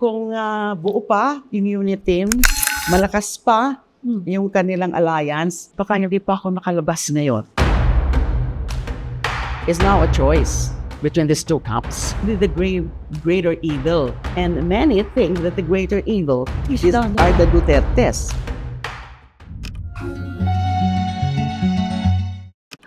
kung ah, buo pa yung unit team, malakas pa Hmm. yung kanilang alliance, baka hindi pa ako nakalabas ngayon. It's now a choice between these two camps. The, the great, greater evil. And many think that the greater evil Is is, the- are the Dutertes.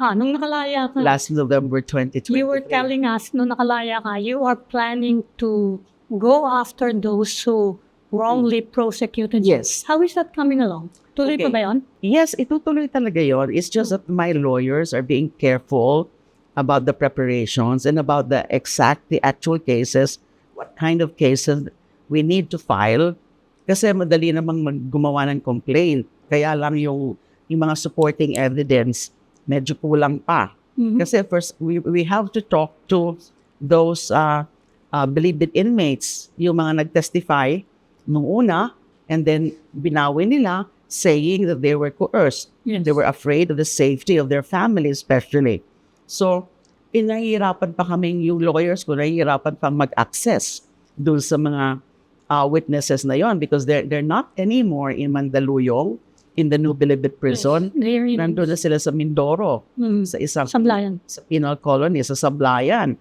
Ha, nung nakalaya ka, Last November 2023. you were telling us nung nakalaya ka, you are planning to go after those who wrongly prosecuted you. Yes. How is that coming along? Tuloy pa Okay. ba yun? Yes, itutuloy talaga yon. It's just that my lawyers are being careful about the preparations and about the exact, the actual cases, what kind of cases we need to file. Kasi madali namang gumawa ng complaint. Kaya lang yung, yung mga supporting evidence, medyo kulang pa. Mhm. Kasi first, we, we have to talk to those uh, uh, believed inmates, yung mga nag-testify nung una, and then binawi nila saying that they were coerced. Yes. They were afraid of the safety of their family especially. So, pinahihirapan pa kaming yung lawyers ko, nahihirapan pang mag-access dun sa mga uh, witnesses na yon because they're, they're not anymore in Mandaluyong, in the New Bilibid prison. Is. Nandun na sila sa Mindoro, Mm. sa isang Sablayan. sa penal colony, sa Sablayan.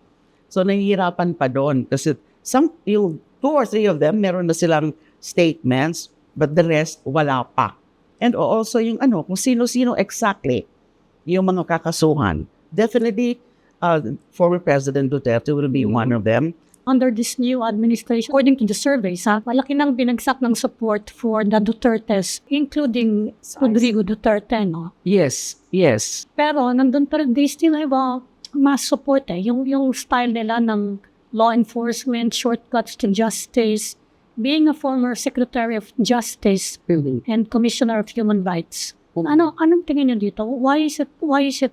So, nahihirapan pa doon. Kasi some, yung two or three of them, meron na silang statements, but the rest, wala pa. And also yung ano, kung sino-sino exactly yung mga kakasuhan. Definitely, uh, former President Duterte will be one of them. Under this new administration, according to the surveys, ha, malaki nang binagsak ng support for the Dutertes, including Rodrigo Duterte, no? Yes, yes. Pero nandun pa rin, they still have a mass support eh. Yung, yung style nila ng law enforcement, shortcuts to justice, being a former Secretary of Justice Really. and Commissioner of Human Rights. Ano, anong tingin niyo dito? Why is it, why is it,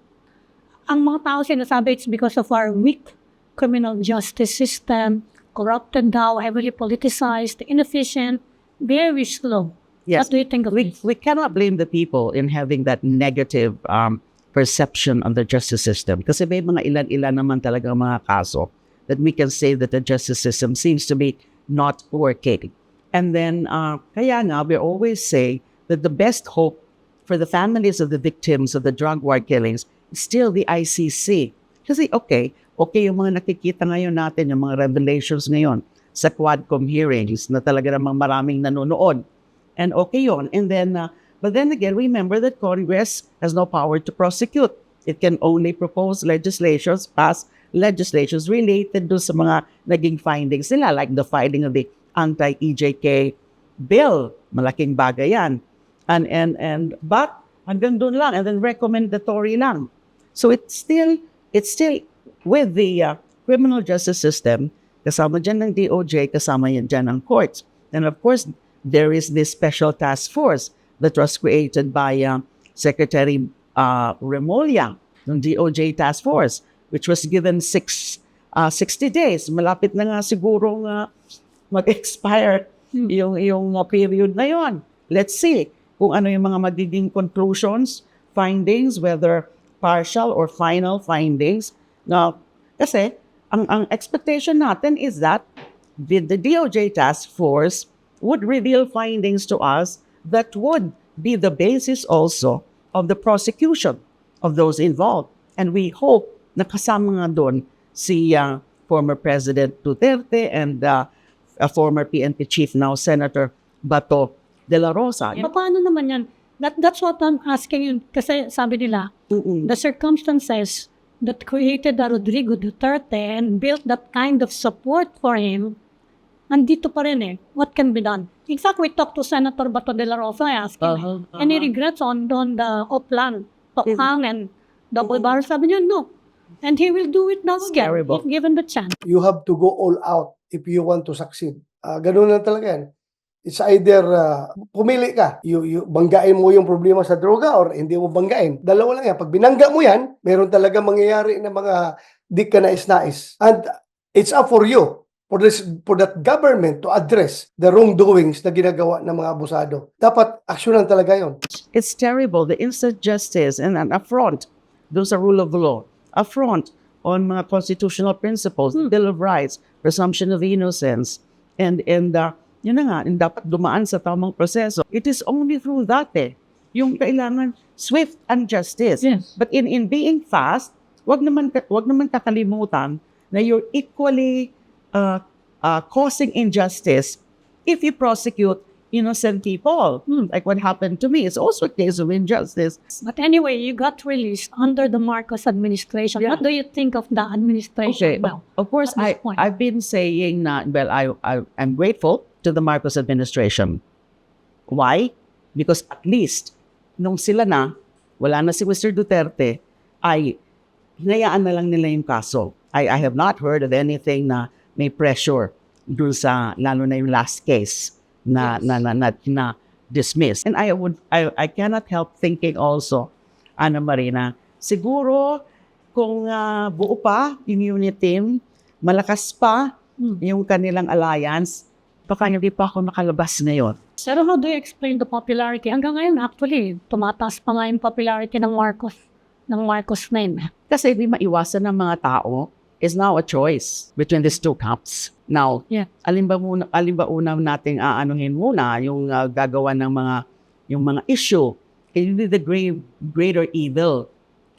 ang mga tao sinasabi it's because of our weak criminal justice system, corrupted daw, heavily politicized, inefficient, very slow. Yes. What do you think of we, this? we cannot blame the people in having that negative um, perception on the justice system. Kasi may mga ilan-ilan naman talaga mga kaso that we can say that the justice system seems to be not working. And then, uh, kaya nga, we always say that the best hope for the families of the victims of the drug war killings is still the ICC. Kasi okay, okay yung mga nakikita ngayon natin, yung mga revelations ngayon sa Quadcom hearings na talaga namang maraming nanonood. And okay yon. And then, uh, but then again, remember that Congress has no power to prosecute. It can only propose legislations, pass legislations related to sa mga naging findings nila, like the filing of the anti-EJK bill. Malaking bagay yan. And, and, and, but, hanggang doon lang, and then recommendatory lang. So it's still, it's still with the uh, criminal justice system, kasama dyan ng DOJ, kasama yan dyan ng courts. And of course, there is this special task force that was created by uh, Secretary uh, Remulla, ng DOJ task force, which was given six, uh, 60 days. Malapit na nga siguro uh, mag-expire yung, yung uh, period na yon. Let's see kung ano yung mga magiging conclusions, findings, whether partial or final findings. Now, kasi ang, ang expectation natin is that the, the DOJ task force would reveal findings to us that would be the basis also of the prosecution of those involved. And we hope na kasama nga doon si uh, former President Duterte and uh, a former PNP chief now, Senator Bato de la Rosa. Pa- Paano naman yan? That, that's what I'm asking you. Kasi sabi nila, Mm-mm. the circumstances that created the Rodrigo Duterte and built that kind of support for him, nandito pa rin eh. What can be done? In fact, we talked to Senator Bato de la Rosa. I asked him, Uh-huh, eh, any regrets on, on the Oplan, Tokhang, and Double Bar? Sabi niya, no. And he will do it now again, Terrible. if given the chance. you have to go all out if you want to succeed. Ah, ganun lang talaga yan. It's either ah, pumili ka, you, you, banggain mo yung problema sa droga or hindi mo banggain. Dalawa lang yan. Pag binangga mo yan, meron talaga mangyayari na mga di ka nais-nais. And it's up for you for this for that government to address the wrongdoings na ginagawa ng mga abusado. Dapat aksyonan talaga yon. It's terrible. The instant justice and an affront. Those are rule of law. Affront on mga constitutional principles, the Bill of Rights, presumption of innocence, And, and uh, yun na nga, yung dapat dumaan sa tamang proseso. It is only through that eh. Yung kailangan swift and justice. Yes. But in, in being fast, wag naman, wag naman kakalimutan na you're equally uh, uh, causing injustice if you prosecute innocent people. Hmm, like what happened to me. It's also a case of injustice. But anyway, you got released under the Marcos administration. Yeah. What do you think of the administration? Okay. Well, of course, I, point. I've been saying na, well, I, I, I'm grateful to the Marcos administration. Why? Because at least, nung sila na, wala na si Mr. Duterte, ay hinayaan na lang nila yung kaso. I, I have not heard of anything na may pressure dun sa, lalo na yung last case na, Yes. na, na, na, na dismissed. And I would, I, I cannot help thinking also, Ana Marina, siguro kung ah, buo pa yung unit team, malakas pa Hmm. yung kanilang alliance, baka hindi pa ako nakalabas ngayon. Pero how do you explain the popularity? Hanggang ngayon, actually, tumataas pa nga yung popularity ng Marcos, ng Marcos name. Kasi hindi maiwasan ng mga tao is now a choice between these two camps. Now, Yeah. alin ba muna, alin ba una nating aanuhin muna yung ah, gagawa ng mga yung mga issue is the grave, greater evil.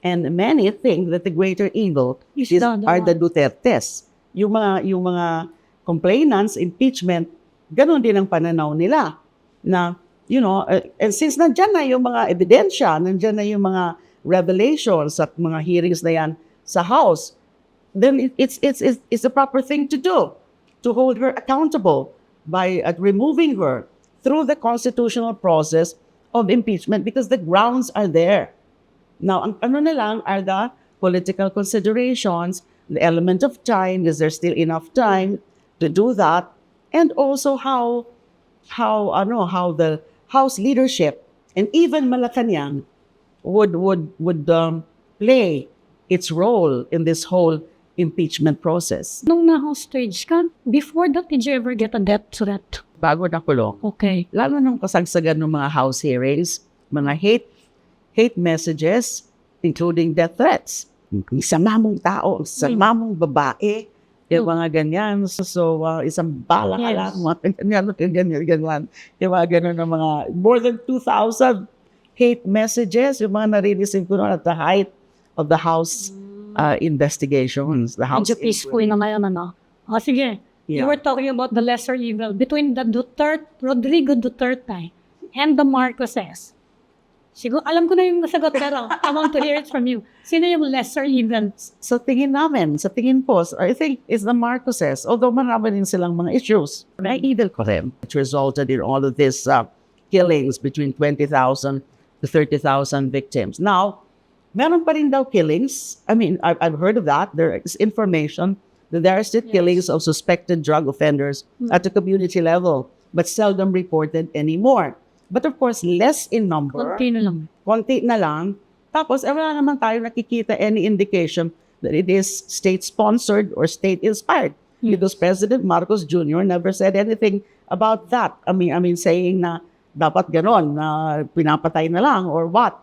And many think that the greater evil Is is, are the. Dutertes. Yung mga yung mga complainants, impeachment, ganun din ang pananaw nila na you know, uh, and since nandyan na yung mga ebidensya, nandyan na yung mga revelations at mga hearings na yan sa House, then it's, it's, it's, it's the proper thing to do, to hold her accountable by uh, removing her through the constitutional process of impeachment because the grounds are there. Now, ano na lang are the political considerations, the element of time, is there still enough time to do that? And also how, how, ano, how the House leadership and even Malacanang would, would, would um, play its role in this whole impeachment process. Nung na-hostage ka, before that, did you ever get a death threat? Bago nakulong, Okay. lalo nung kasagsagan ng mga House hearings, mga hate, hate messages, including death threats. Ang sama mong tao, ang sama mong babae, yung mga ganyan. So, so uh, isang bala ka Yes. lang, mga ganyan, ganyan, ganyan. Yung mga ganun ng mga, more than 2,000 hate messages, yung mga nare-receive ko noon at the height of the House uh, investigations. The House Medyo peaceful na ngayon, ano? O, sige. You Yeah. were talking about the lesser evil between the Duterte, Rodrigo Duterte and the Marcoses. Siguro, alam ko na yung nasagot, pero I want to hear it from you. Sino yung lesser evil? sa tingin namin, sa tingin po, I think it's the Marcoses, although marami din silang mga issues. Naiidol ko rin. It resulted in all of these uh, killings between 20,000 to 30,000 victims. Now, meron pa rin daw killings. I mean, I've, I've heard of that. There is information that there are still killings of suspected drug offenders at the community level, but seldom reported anymore. But of course, less in number Konti na lang. konti na lang. Tapos, eh, wala naman tayo nakikita any indication that it is state-sponsored or state-inspired. Yes. Because President Marcos Jr. never said anything about that. I mean, I mean saying na dapat ganon, na pinapatay na lang or what.